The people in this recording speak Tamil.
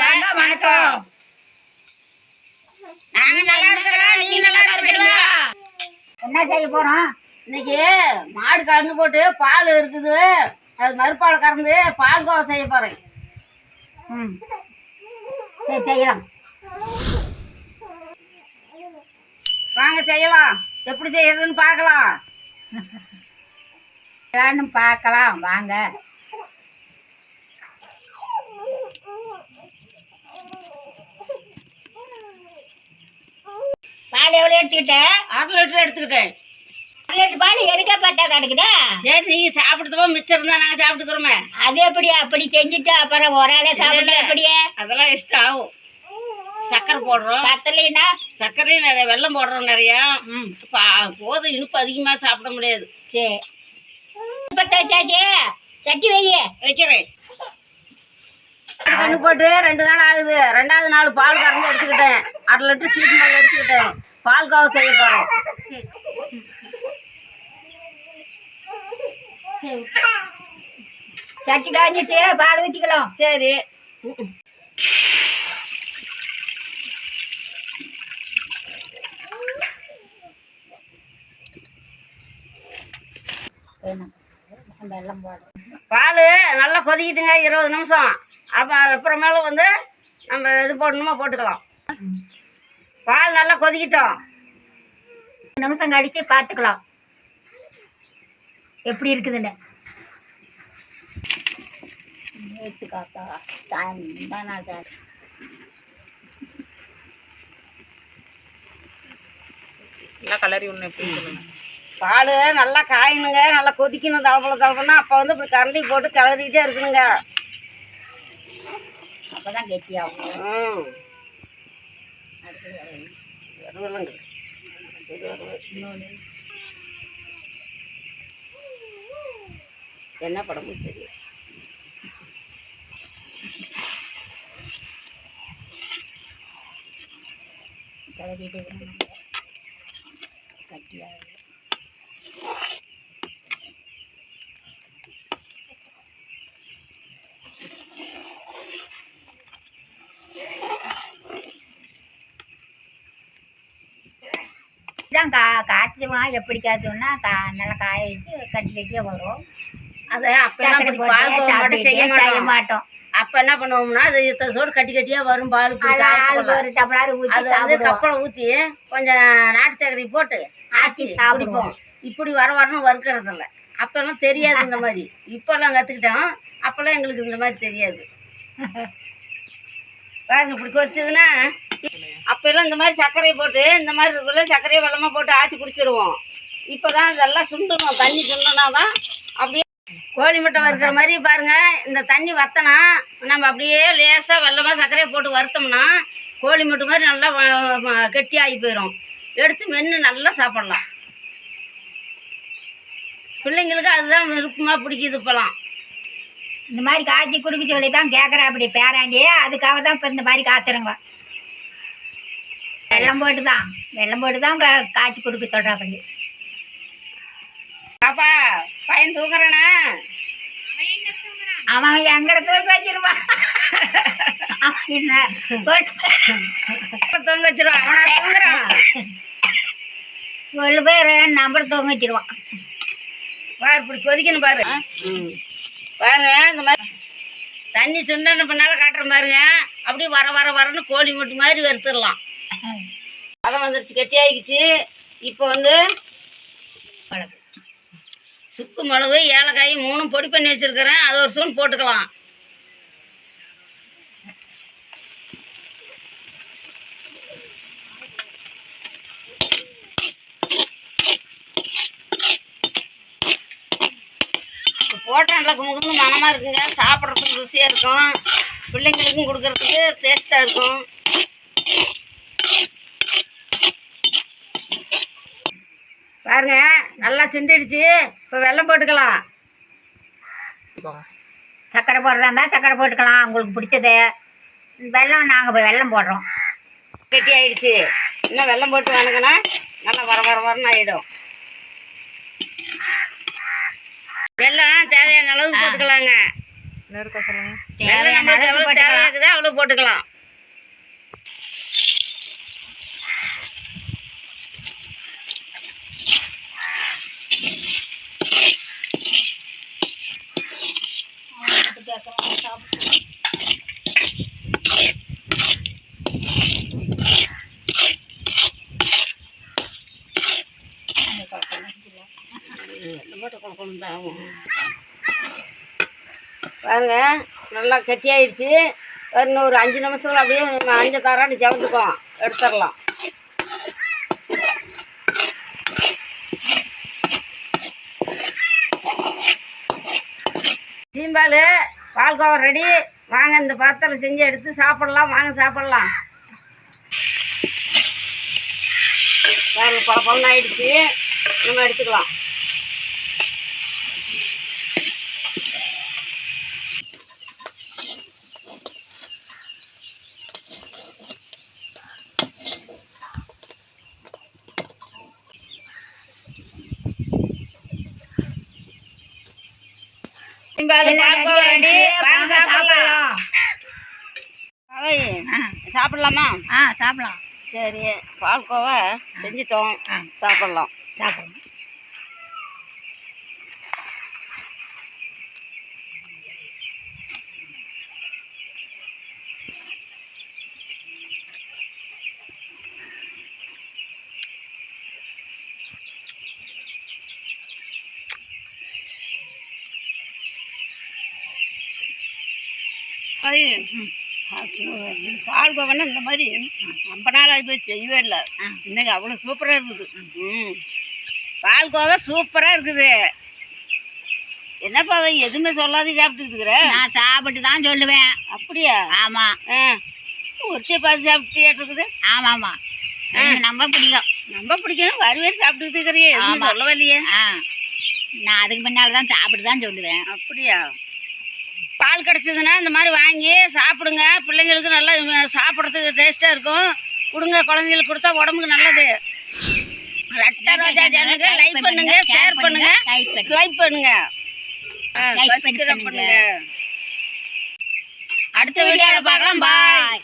வாங்க வணக்கம். நாங்க நல்லா இருக்கிறோம் நீங்க நல்லா இருக்கிறீங்களா? என்ன செய்ய போறோம்? இன்னைக்கு மாடு கண்ணு போட்டு பால் இருக்குது. அது மறுபால் கறந்து பால் கோவா செய்ய போறேன். ம். சரி செய்யலாம். வாங்க செய்யலாம். எப்படி செய்யறதுன்னு பார்க்கலாம். பார்க்கலாம். வாங்க. பால் எவ்வளோ எடுத்துக்கிட்டேன் அரை லிட்டர் எடுத்துக்கிட்டேன் அரை லிட்டர் பால் எனக்கே பார்த்தா கிடக்குதா சரி நீங்க சாப்பிடுறதுப்போ மிச்சம் இருந்தா நாங்க சாப்பிட்டுக்கிறோமே. அது எப்படி அப்படி செஞ்சுட்டு அப்புறம் ஒரு ஆளே சாப்பிடல எப்படியே அதெல்லாம் இஷ்டம் ஆகும். சக்கரை போடுறோம். பத்தலைன்னா? சர்க்கரையும் நிறைய வெல்லம் போடுறோம் நிறையா. ம். போதும் இனிப்பு அதிகமாக சாப்பிட முடியாது. சரி பத்த வச்சாச்சு? சட்டி வைய. வைக்கிறேன். கண்ணு போட்டு ரெண்டு நாள் ஆகுது. ரெண்டாவது நாள் பால் கறந்து எடுத்துக்கிட்டேன். அரை லிட்டர் சீட்டு எடுத்துக்கிட்டேன். பால் காவை செய்ய போகிறேன் சட்டி காய்ஞ்சிட்டு பால் ஊற்றிக்கலாம் சரி. வெள்ளம் பால் நல்லா கொதிக்கிட்டுங்க இருபது நிமிஷம். அப்போ அப்புறமேல வந்து நம்ம இது போடணுமா போட்டுக்கலாம். பால் நல்லா கொதிக்கிட்டோம். நிமிஷம் கழிச்சு பார்த்துக்கலாம். எப்படி இருக்குதுன்னு. நேற்று காத்தா டைம் தான் நல்லா கலரி ஒன்று எப்படி சொல்லுங்க பால் நல்லா காயணுங்க நல்லா கொதிக்கணும் தளப்பல தளப்பணும் அப்போ வந்து இப்படி கரண்டி போட்டு கிளறிக்கிட்டே இருக்கணுங்க. அப்போ தான் கெட்டியாகும். ம். വെള്ളം എന്നാ പടം തരും കഴുകിയിട്ട് കട്ടിയാവും இதான் கா காய்ச்சுமா எப்படி காய்ச்சோம்னா கா நல்லா காய வச்சு கட்டி கட்டியே வரும் அதை அப்போ சக்கரை செய்ய மாட்டோம். அப்போ என்ன பண்ணுவோம்னா அது இத்தனை சோடு கட்டி கட்டியாக வரும் பால். ஒரு டம்ளர் ஊற்றி அது வந்து கப்பலை ஊற்றி கொஞ்சம் நாட்டு சர்க்கரை போட்டு ஆற்றி. குடிப்போம். இப்படி வர வரணும் வறுக்கிறதில்ல. அப்போல்லாம் தெரியாது இந்த மாதிரி. இப்போல்லாம் கற்றுக்கிட்டோம் அப்போல்லாம் எங்களுக்கு இந்த மாதிரி தெரியாது. பாருங்க இப்படி கொதிச்சதுன்னா அப்போல்லாம் இந்த மாதிரி சர்க்கரையை போட்டு இந்த மாதிரி இருக்குள்ள சர்க்கரையை வெள்ளமாக போட்டு ஆற்றி குடிச்சிருவோம். இப்போ தான் இதெல்லாம் சுண்டணும். தண்ணி சுண்டனா தான் அப்படியே கோழி முட்டை வறுக்கிற மாதிரி பாருங்க. இந்த தண்ணி வத்தனா நம்ம அப்படியே லேசாக வெள்ளமாக சர்க்கரையை போட்டு வறுத்தோம்னா கோழி முட்டை மாதிரி நல்லா கெட்டி ஆகி போயிடும் எடுத்து மென்று நல்லா சாப்பிட்லாம். பிள்ளைங்களுக்கு அதுதான் விருப்பமாக பிடிக்குது இப்போலாம் இந்த மாதிரி காய்ச்சி குடிக்க சொல்லி தான் கேட்குறேன் அப்படி பேராண்டியே அதுக்காக தான் இப்போ இந்த மாதிரி காத்துறங்க வெள்ளம் போட்டு தான் வெள்ளம் போட்டு தான் காய்ச்சி கொடுக்க சொல்கிறா அப்படி பாப்பா பையன் தூக்குறானா அவன் எங்கட தூக்க வச்சிருவான் என்ன தூங்க வச்சிருவான் அவனா தூங்குறான். கொண்டு பேர் நம்மள தூங்க வச்சிருவான். பாரு இப்படி கொதிக்கணும் பாரு. பாருங்க இந்த மாதிரி தண்ணி சுண்டன பின்னால காட்டுற பாருங்க அப்படியே வர வர வரன்னு கோழி முட்டை மாதிரி வறுத்துடலாம். பதம் வந்துருச்சு கெட்டியாகிடுச்சு இப்போ வந்து சுக்கு மிளகு ஏலக்காய் மூணும் பொடி பண்ணி வச்சுருக்கிறேன். அது ஒரு ஸ்பூன் போட்டுக்கலாம். இப்போ போட்டால் நல்லா கும்பு கும்பு மனமாக இருக்குங்க. சாப்பிட்றதுக்கு ருசியாக இருக்கும். பிள்ளைங்களுக்கும் கொடுக்கறதுக்கு டேஸ்ட்டாக இருக்கும். பாருங்க நல்லா சுண்டிடுச்சு. இப்போ வெள்ளம் போட்டுக்கலாம். சக்கரை போடுறதா இருந்தால் சக்கரை போட்டுக்கலாம். உங்களுக்கு பிடிச்சது. வெள்ளம் நாங்கள் போய் வெள்ளம் போடுறோம். கெட்டி ஆயிடுச்சு இன்னும் வெள்ளம் போட்டு வணங்கினா நல்லா வர வர வரன்னு ஆகிடும் வெல்லம் தேவையான அளவு போட்டுக்கலாங்க. வெள்ளம் தேவையான நம்மளுக்கு அளவுக்கு எவ்வளோ தேவையாக்குதோ அவ்வளோ போட்டுக்கலாம். பாருங்க நல்லா கட்டியாயிடுச்சு. இன்னும் ஒரு அஞ்சு நிமிஷத்துல அப்படியே அஞ்சு தாரான்னு செவந்துக்கும். எடுத்துடலாம். சீம்பால் பால்கோவா ரெடி. வாங்க இந்த பாத்திரம் செஞ்சு எடுத்து சாப்பிடலாம். வாங்க சாப்பிடலாம். பாருங்க பல ஆயிடுச்சு நம்ம எடுத்துக்கலாம் சீம்பால் எல்லாம் பால்கோவா ready ரெடி ஆயிடுச்சு. வாங்க வாங்க சாப்பிடலாம். ஆ, சாப்பிடலாமா? ஆ சாப்பிடலாம். சரி பால்கோவா செஞ்சிட்டோம். சாப்பிடலாம். சாப்பிடலாம். அது பால்கோவன்னா இந்த மாதிரி ரொம்ப நாள் ஆகி போய் செய்யவே இல்லை. இன்னைக்கு அவ்வளோ சூப்பராக இருக்குது. ம். பால்கோவா சூப்பராக இருக்குது. என்னப்பா அவன் எதுவுமே சொல்லாத சாப்பிட்டுட்டு இருக்கிற? நான் சாப்பிட்டு தான் சொல்லுவேன். அப்படியா? ஆமா. ஆ. ஒருத்தைய பார்த்து சாப்பிட்டு இருக்குது. ஆமா ஆமா எனக்கு ரொம்ப பிடிக்கும். ரொம்ப பிடிக்கணும் வருவேறு சாப்பிட்டுட்டு ஆமா. சொல்லவே இல்லையே. ஆ. நான் அதுக்கு முன்னால தான் சாப்பிட்டு தான் சொல்லுவேன். அப்படியா? பால் கிடச்சதுன்னா இந்த மாதிரி வாங்கி சாப்பிடுங்க. பிள்ளைங்களுக்கு நல்லா சாப்பிட்றதுக்கு டேஸ்ட்டாக இருக்கும். கொடுங்க குழந்தைங்களுக்கு கொடுத்தா உடம்புக்கு நல்லது. ரெட்டை ரோஜா சேனலுக்கு லைக் பண்ணுங்க ஷேர் பண்ணுங்க. லைக் பண்ணுங்க. பண்ணுங்க. அடுத்த வீடியோவில் பார்க்கலாம். பாய்